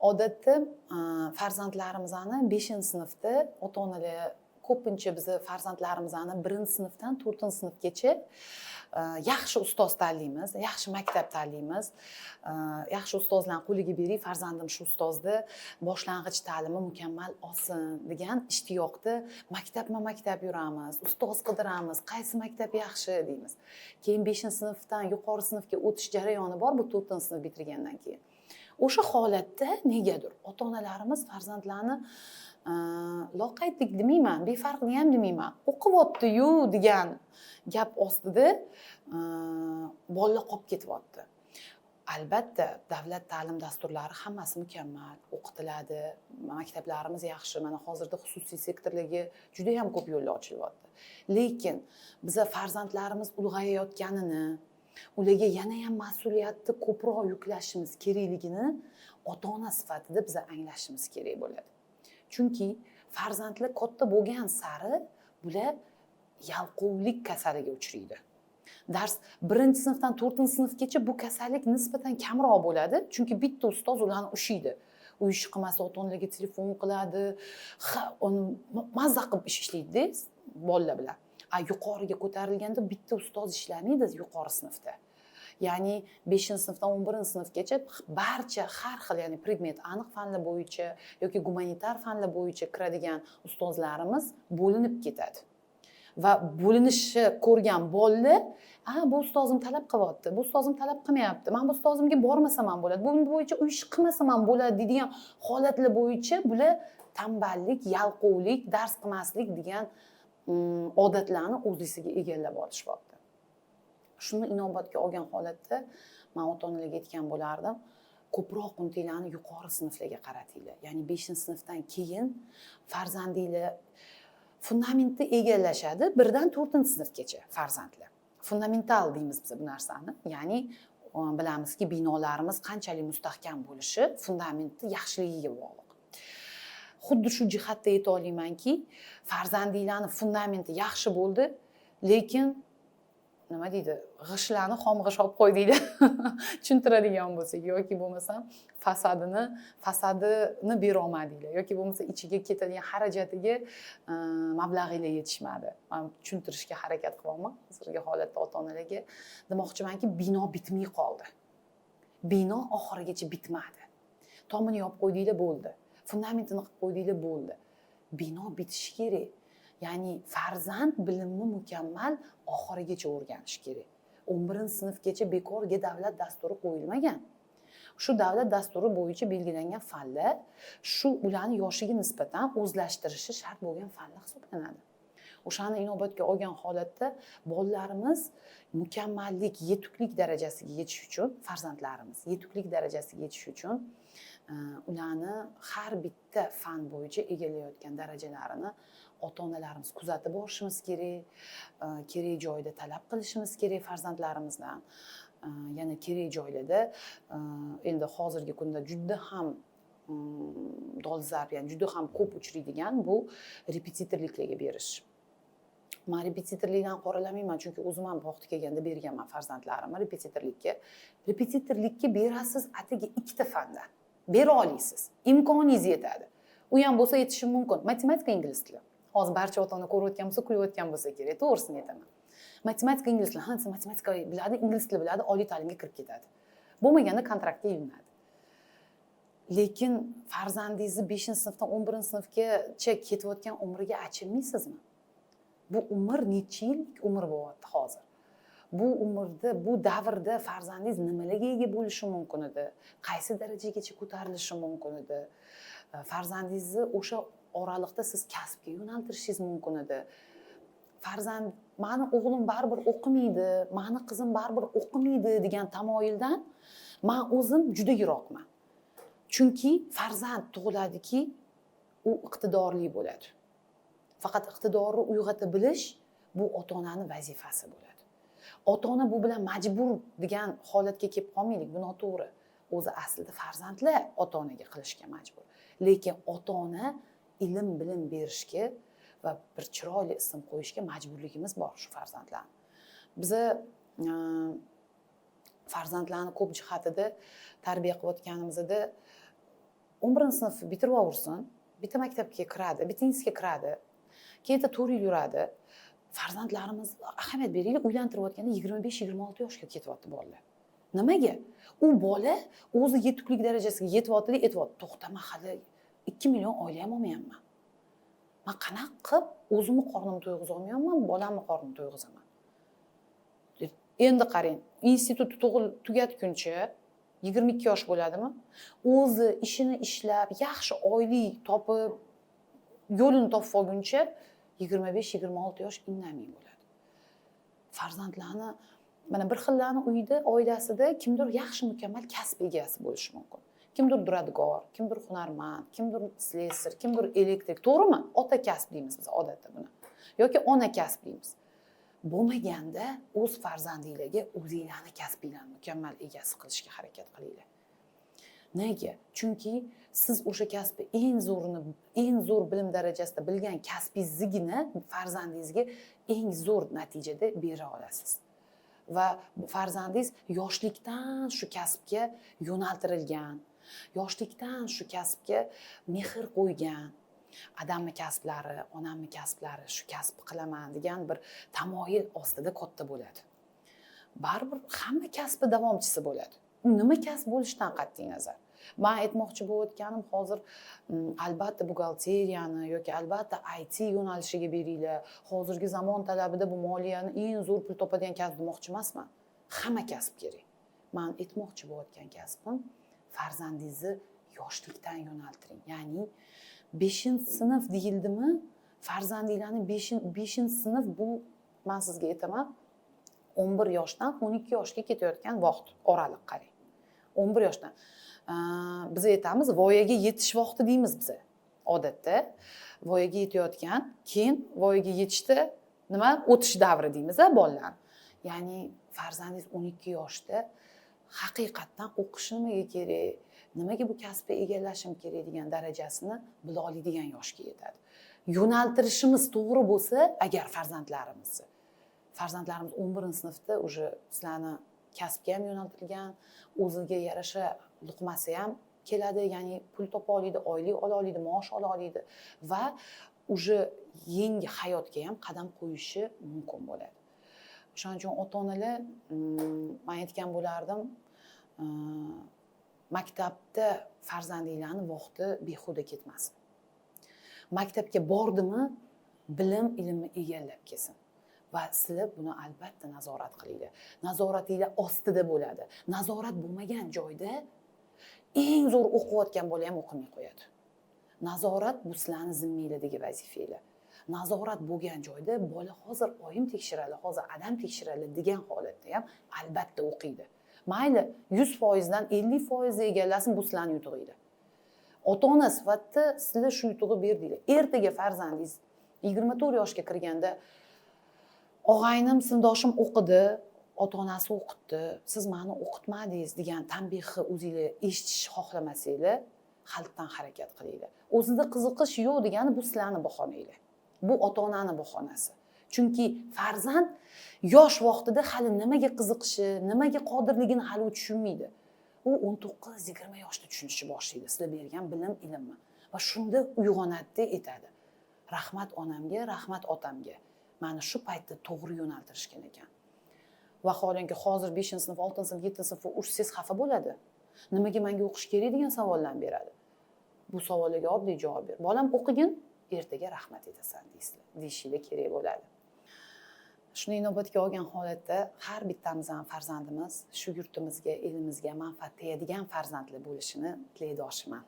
odatda e, farzandlarimizni beshinchi sinfda ota onalar ko'pincha bizni farzandlarimizni birinchi sinfdan to'rtinchi sinfgacha e, yaxshi ustoz tanlaymiz yaxshi maktab tanlaymiz. E, yaxshi ustozlarni qo'liga bering farzandim shu ustozni boshlang'ich ta'limi mukammal olsin degan ishtiyoqda maktabma maktab yuramiz ustoz qidiramiz qaysi maktab yaxshi deymiz. Keyin beshinchi sinfdan yuqori sinfga o'tish jarayoni bor bu to'rtinchi sinf bitirgandan keyin. O'sha holatda negadir ota onalarimiz farzandlarni e, loqaydlik demayman befarqni ham demayman o'qiyaptiyu degan gap ostida e, bolalar qolib ketyapti. Albatta davlat ta'lim dasturlari hammasi mukammal o'qitiladi maktablarimiz yaxshi mana hozirda xususiy sektorlarga juda yam ko'p yo'llar ochilyapti. Lekin biza farzandlarimiz ulg'ayayotganini ularga yanayam mas'uliyatni ko'proq yuklashimiz kerakligini ota ona sifatida biza anglashimiz kerak bo'ladi. Chunki farzandlar katta bo'lgan sari bular yalqovlik kasaliga uchraydi. Dars birinchi sinfdan to'rtinchi sinfgacha bu kasallik nisbatan kamroq bo'ladi chunki bitta ustoz ularni ushlaydi. U ish qilmasa ota onalarga telefon qiladi ha uni mazza qilib ish ishlaydida bolalar bilan. Yuqoriga ko'tarilganda bitta ustoz ishlamaydi yuqori sinfda. Ya'ni beshinchi sinfdan o'n birinchi sinfgacha barcha har xil ya'ni predmet aniq fanlar bo'yicha yoki gumanitar fanlar bo'yicha kiradigan ustozlarimiz bo'linib ketadi. Va bo'linishni ko'rgan bolalar a bu ustozim talab qilyapti bu ustozim talab qilmayapti man bu ustozimga bormasam ham bo'ladi bu bo'yicha u ish qilmasam ham bo'ladi deydigan holatlar bo'yicha bular tanballik yalqovlik dars qilmaslik degan odatlarni o'z ichiga egallab olishyapti shuni inobatga olgan holatda man ota onalarga aytgan bo'lardim ko'proq intilani yuqori sinflarga qaratinglar ya'ni beshinchi sinfdan keyin farzandinglar fundamentni egallashadi birdan to'rtinchi sinfgacha farzandlar. Fundamental deymiz biz bu narsani ya'ni bilamizki binolarimiz qanchalik mustahkam bo'lishi fundamentni yaxshiligiga bog'liq xuddi shu jihatda ayta olamanki farzandinglarni fundamenti yaxshi bo'ldi lekin nima deydi g'ishtlarni xom g'ish olib qo'ydinglar tushuntiradigan bo'lsak yoki bo'lmasam fasadini fasadini berolmadinglar yoki bo'lmasa ichiga ketadigan xarajatiga e, mablag'inglar yetishmadi. Man tushuntirishga harakat qilyapman hozirgi holatda ota onalarga demoqchimanki bino bitmay qoldi. Bino oxirigacha bitmadi. Tomini yopib qo'ydinglar bo'ldi. Fundamentini qilib qo'ydinglar bo'ldi bino bitishi kerak ya'ni farzand bilimni mukammal oxirigacha o'rganishi kerak o'n birinchi sinfgacha bekorga davlat dasturi qo'yilmagan shu davlat dasturi bo'yicha belgilangan fanlar shu ularni yoshiga nisbatan o'zlashtirishi shart bo'lgan fanlar hisoblanadi e o'shani inobatga olgan holatda bolalarimiz mukammallik yetuklik darajasiga yetish uchun farzandlarimiz yetuklik darajasiga yetish uchun e, ularni har bitta fan bo'yicha egallayotgan darajalarini ota onalarimiz kuzatib borishimiz kerak kerak joyda talab qilishimiz kerak farzandlarimizdan yana kerak joylarda endi hozirgi kunda juda ham mm, dolzarb ya'ni juda ham ko'p uchraydigan bu repetitorliklarga berish man repetitorlikdan qoralamayman chunki o'zim ham vaqti kelganda berganman farzandlarimni repetitorlikka. Repetitorlikka berasiz atigi ikkita fandan bera olasiz imkoningiz yetadi. U ham bo'lsa yetishi mumkin. Matematika ingliz tili. Hozir barcha ota ona ko'rayotgan bo'lsa kulayotgan bo'lsa kerak to'g'risini aytaman. Matematika ingliz tili. Ha desa matematika biladi ingliz tili biladi oliy ta'limga kirib ketadi. Bo'lmaganda kontraktga ilinadi. Lekin farzandingizni beshinchi sinfdan o'n birinchi sinfgacha ketayotgan umriga achinmaysizmi? Bu umr necha yillik umr bo'lyapti hozir bu umrda bu davrda farzandingiz nimalarga ega bo'lishi mumkin edi. Qaysi darajagacha ko'tarilishi mumkin edi? Farzandingizni o'sha oraliqda siz kasbga yo'naltirishingiz mumkin edi. Farzand mani o'g'lim baribir o'qimaydi mani qizim baribir o'qimaydi degan tamoyildan man o'zim juda yiroqman chunki farzand tug'iladiki u iqtidorli bo'ladi faqat iqtidorni uyg'ota bilish bu ota onani vazifasi bo'ladi. Ota ona bu bilan majbur degan holatga kelib qolmaylik bu noto'g'ri. O'zi aslida farzandlar ota onaga qilishga majbur. Lekin ota ona ilm bilim berishga va bir chiroyli ism qo'yishga majburligimiz bor shu farzandlarni. Biza e, farzandlarni ko'p jihatida tarbiya qilayotganimizda o'n birinchi sinf bitirib yuborsin bitta maktabga kiradi bitta institutga kiradi keyin to'rt yil yuradi. Farzandlarimiz ahamiyat beraylik uylantirayotganda yigirma besh yigirma olti yoshga ketyapti bolalar nimaga? U bola o'zi yetuklik darajasiga yetyaptida aytyapti to'xta man hali ikki million oila ham olmayapman. Man qanaqa qilib o'zimni qornimni to'yg'izolmayapman bolamni qornini to'yg'izaman? Endi qarang institut tugatguncha yigirma ikki yosh bo'ladimi? O'zi ishini ishlab yaxshi oylik topib yo'lini topib olguncha yigirma besh yigirma olti yosh indamay bo'ladi. Farzandlarni mana bir xillarni uyda oilasida kimdir yaxshi mukammal kasb egasi bo'lishi mumkin. Kimdir duradgor kimdir hunarmand kimdir slesar kimdir elektrik. To'g'rimi? Ota kasb deymiz biz odatda buni. Yoki ona kasb deymiz. Bo'lmaganda o'z farzandinglarga o'zinglarni kasbinglarni mukammal egasi qilishga harakat qilinglar. Nega? Chunki siz o'sha kasbni eng zo'rini eng zo'r bilim darajasida bilgan kasbingizgina farzandingizga eng zo'r natijada bera olasiz. Va farzandingiz yoshlikdan shu kasbga yo'naltirilgan yoshlikdan shu kasbga mehr qo'ygan adamni kasblari onamni kasblari shu kasbni qilaman degan bir tamoyil ostida katta bo'ladi. Baribir hamma kasbni davomchisi bo'ladi. Nima kasb bo'lishidan qat'iy nazar. Man aytmoqchi bo'layotganim hozir mm, albatta buxgalteriyani yoki albatta it yo'nalishiga beringlar. Hozirgi zamon talabida bu moliyani eng zo'r pul topadigan kasb demoqchi emasman. Hamma kasb kerak. Man aytmoqchi bo'layotgan kasbim farzandingizni yoshlikdan yo'naltiring. Ya'ni beshinchi sinf deyildimi? Farzandinglarni beshinchi sinf bu man sizga aytaman o'n bir yoshdan o'n ikki yoshga ketayotgan vaqt oraliq qarang. o'n bir yoshdan. Biz aytamiz voyaga yetish vaqti deymiz biz odatda. Voyaga yetayotgan keyin voyaga yetishda nima? O'tish davri deymiz bolalarni ya'ni farzandingiz o'n ikki yoshda haqiqatdan o'qish nimaga kerak nimaga bu kasbni egallashim kerak degan darajasini bila oladigan yoshga yetadi. Yo'naltirishimiz to'g'ri bo'lsa agar farzandlarimizni farzandlarimiz o'n birinchi sinfda уже sizlarni kasbga ham yo'naltirilgan o'ziga yarasha luqmasi ham keladi ya'ni pul topa oladi oylik ola oladi maosh ola oladi va уже yangi hayotga ham qadam qo'yishi mumkin bo'ladi o'shaning uchun ota onalar mm, man aytgan bo'lardim maktabda farzandinglarni vaqti behuda ketmasin maktabga bordimi bilim ilmni egallab kelsin Va sizlar buni albatta nazorat qilinglar. Nazoratinglar ostida bo'ladi. Nazorat bo'lmagan joyda eng zo'r o'qiyotgan bola ham o'qimay qo'yadi. Nazorat bu sizlarni zimmanglardagi vazifanglar. Nazorat bo'lgan joyda bola hozir oyim tekshiradi hozir adam tekshiradi degan holatda ham albatta o'qiydi. Mayli yuz foizdan ellik foizni egallasin bu sizlarni yutug'inglar. Ota ona sifatida sizlar shu yutug'i berdinglar ertaga farzandingiz yigirma to'rt yoshga kirganda og'aynim sinfdoshim o'qidi ota onasi o'qitdi siz mani o'qitmadingiz degan tanbehni o'zinglar eshitishni xohlamasanglar xalqdan harakat qilinglar. O'zida qiziqish yo'q degani bu sizlarni bahonanglar bu ota onani bahonasi. Chunki farzand yosh vaqtida hali nimaga qiziqishi nimaga qodirligini hali u tushunmaydi. U o'n to'qqiz yigirma yoshda tushunishni boshlaydi sizlar bergan bilim ilmni. Va shunda uyg'onadida aytadi. Rahmat onamga rahmat otamga. Mani shu paytda to'g'ri yo'naltirishgan ekan. Vaholanki hozir beshinchi sinf oltinchi sinf yettinchi sinfga uchsangiz xafa bo'ladi. Nimaga manga o'qish kerak degan savollarni beradi. Bu savollarga oddiy javob ber. Bolam o'qigin ertaga rahmat aytasan deyishinglar kerak bo'ladi. Shuni inobatga olgan holatda har bittamiz ham farzandimiz shu yurtimizga elimizga manfaat tegadigan farzandli bo'lishini tilakdoshiman